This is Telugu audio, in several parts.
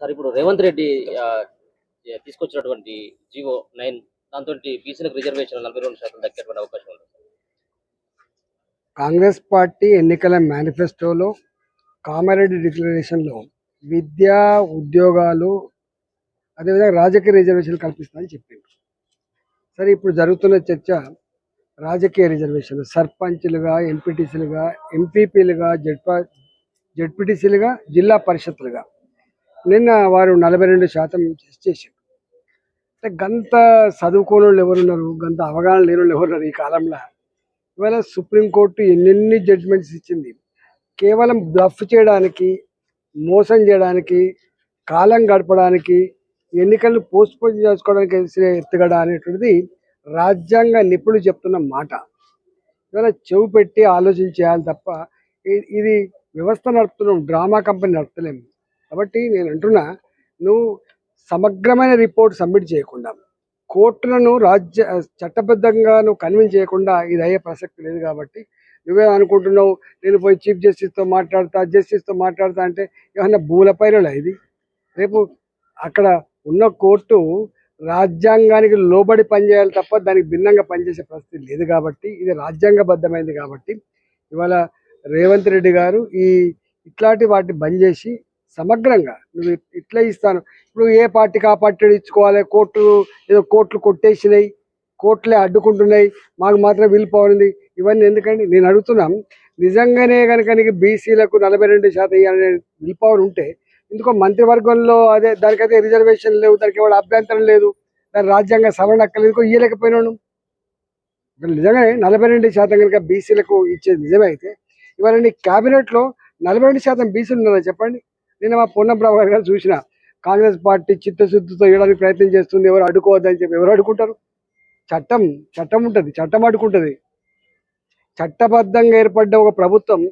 సార్ ఇప్పుడు రేవంత్ రెడ్డి తీసుకొచ్చినటువంటి జివో నైన్ దాంతో బీసీలకు రిజర్వేషన్ నలభై రెండు శాతం దక్కేటువంటి అవకాశం ఉంది. కాంగ్రెస్ పార్టీ ఎన్నికల మేనిఫెస్టోలో కామారెడ్డి డిక్లరేషన్లో విద్యా ఉద్యోగాలు అదేవిధంగా రాజకీయ రిజర్వేషన్లు కల్పిస్తామని చెప్పింది సరే ఇప్పుడు జరుగుతున్న చర్చ రాజకీయ రిజర్వేషన్లు సర్పంచ్లుగా ఎంపీటీసీలుగా ఎంపీపీలుగా జడ్పా జడ్పీటీసీలుగా జిల్లా పరిషత్లుగా నిన్న వారు నలభై రెండు శాతం చేశారు. అంటే గంత చదువుకోని వాళ్ళు ఎవరున్నారు? గంత అవగాహన లేని వాళ్ళు ఎవరున్నారు ఈ కాలంలో? ఇవాళ సుప్రీంకోర్టు ఎన్నెన్ని జడ్జిమెంట్స్ ఇచ్చింది? కేవలం బ్లఫ్ చేయడానికి మోసం చేయడానికి కాలం గడపడానికి ఎన్నికలు పోస్ట్పోన్ చేసుకోవడానికి వేసిన ఎత్తుగడ అనేటువంటిది రాజ్యాంగ నిపుణులు చెప్తున్న మాట. ఇవాళ చెవు పెట్టి ఆలోచన చేయాలి తప్ప ఇది వ్యవస్థ నడుపుతున్నాం డ్రామా కంపెనీ నడపలేము కాబట్టి నేను అంటున్నా నువ్వు సమగ్రమైన రిపోర్ట్ సబ్మిట్ చేయకుండా కోర్టులను రాజ్య చట్టబద్ధంగా నువ్వు కన్విన్స్ చేయకుండా ఇది అయ్యే ప్రసక్తి లేదు కాబట్టి నువ్వే అనుకుంటున్నావు నేను పోయి చీఫ్ జస్టిస్తో మాట్లాడతా జస్టిస్తో మాట్లాడతా అంటే ఏమన్నా భూలపైన ఇది? రేపు అక్కడ ఉన్న కోర్టు రాజ్యాంగానికి లోబడి పనిచేయాలి తప్ప దానికి భిన్నంగా పనిచేసే పరిస్థితి లేదు కాబట్టి ఇది రాజ్యాంగబద్ధమైంది కాబట్టి ఇవాళ రేవంత్ రెడ్డి గారు ఈ ఇట్లాంటి వాటిని బంద్ చేసి సమగ్రంగా నువ్వు ఇట్లా ఇస్తాను. ఇప్పుడు ఏ పార్టీకి ఆ పార్టీ ఇచ్చుకోవాలి కోర్టు ఏదో కోర్టులు కొట్టేసినాయి. కోర్టులే అడ్డుకుంటున్నాయి. మాకు మాత్రం విల్ పవర్ ఉంది. ఇవన్నీ ఎందుకండి నేను అడుగుతున్నాం నిజంగానే కనుక నీకు బీసీలకు నలభై రెండు శాతం ఇవ్వాలనే విల్ పవర్ ఉంటే ఎందుకో మంత్రివర్గంలో అదే దానికైతే రిజర్వేషన్ లేవు దానికి ఎవరు అభ్యంతరం లేదు దాని రాజ్యాంగ సవరణ అక్కర్లేదు ఇయ్యలేకపోయినాను. నిజంగానే నలభై రెండు శాతం కనుక బీసీలకు ఇచ్చేది నిజమే అయితే ఇవాళ నీ క్యాబినెట్లో నలభై రెండు శాతం బీసీలు ఉన్నారా చెప్పండి? నేను మా పొన్నం ప్రభాకర్ గారు చూసిన కాంగ్రెస్ పార్టీ చిత్తశుద్ధితో ఇవ్వడానికి ప్రయత్నం చేస్తుంది ఎవరు అడ్డుకోవద్దని చెప్పి ఎవరు అడ్డుకుంటారు? చట్టం చట్టం ఉంటుంది చట్టం అడ్డుకుంటుంది. చట్టబద్ధంగా ఏర్పడ్డ ఒక ప్రభుత్వం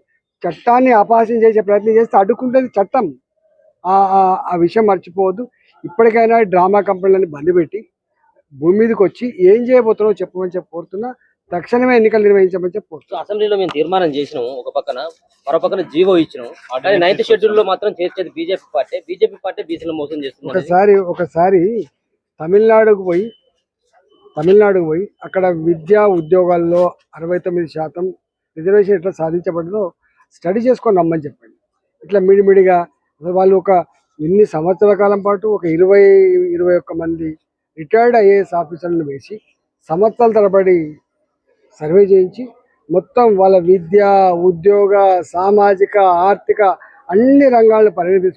చట్టాన్ని అపహాస్యం చేసే ప్రయత్నం చేస్తే అడ్డుకుంటుంది చట్టం. ఆ- ఆ- ఆ విషయం మర్చిపోవద్దు. ఇప్పటికైనా డ్రామా కంపెనీలని బంద్ పెట్టి భూమి మీదకి వచ్చి ఏం చేయబోతున్నావు చెప్పమని చెప్పి కోరుతున్నా. తక్షణమే ఎన్నికలు నిర్వహించమని చెప్పి. అసెంబ్లీలో మేము తీర్మానం చేసినాం ఒక పక్కన మరో పక్కన జీవో ఇచ్చినాం కానీ నైన్త్ షెడ్యూల్లో మాత్రం చేసేది బీజేపీ పార్టీ. బీజేపీ పార్టీ బీసీలు మోసం చేస్తుంది. ఒకసారి ఒకసారి తమిళనాడుకు పోయి తమిళనాడుకు పోయి అక్కడ విద్యా ఉద్యోగాల్లో అరవై తొమ్మిది శాతం రిజర్వేషన్ ఎట్లా సాధించబడిందో స్టడీ చేసుకొని రమ్మని చెప్పండి. ఇట్లా మిడిమిడిగా వాళ్ళు ఒక ఎన్ని సంవత్సరాల కాలం పాటు ఒక ఇరవై ఇరవై ఒక్క మంది రిటైర్డ్ ఐఏఎస్ ఆఫీసర్లను వేసి సంవత్సరాల తరబడి సర్వే చేయించి మొత్తం వాళ్ళ విద్య ఉద్యోగ సామాజిక ఆర్థిక అన్ని రంగాలను పరిగణించుకు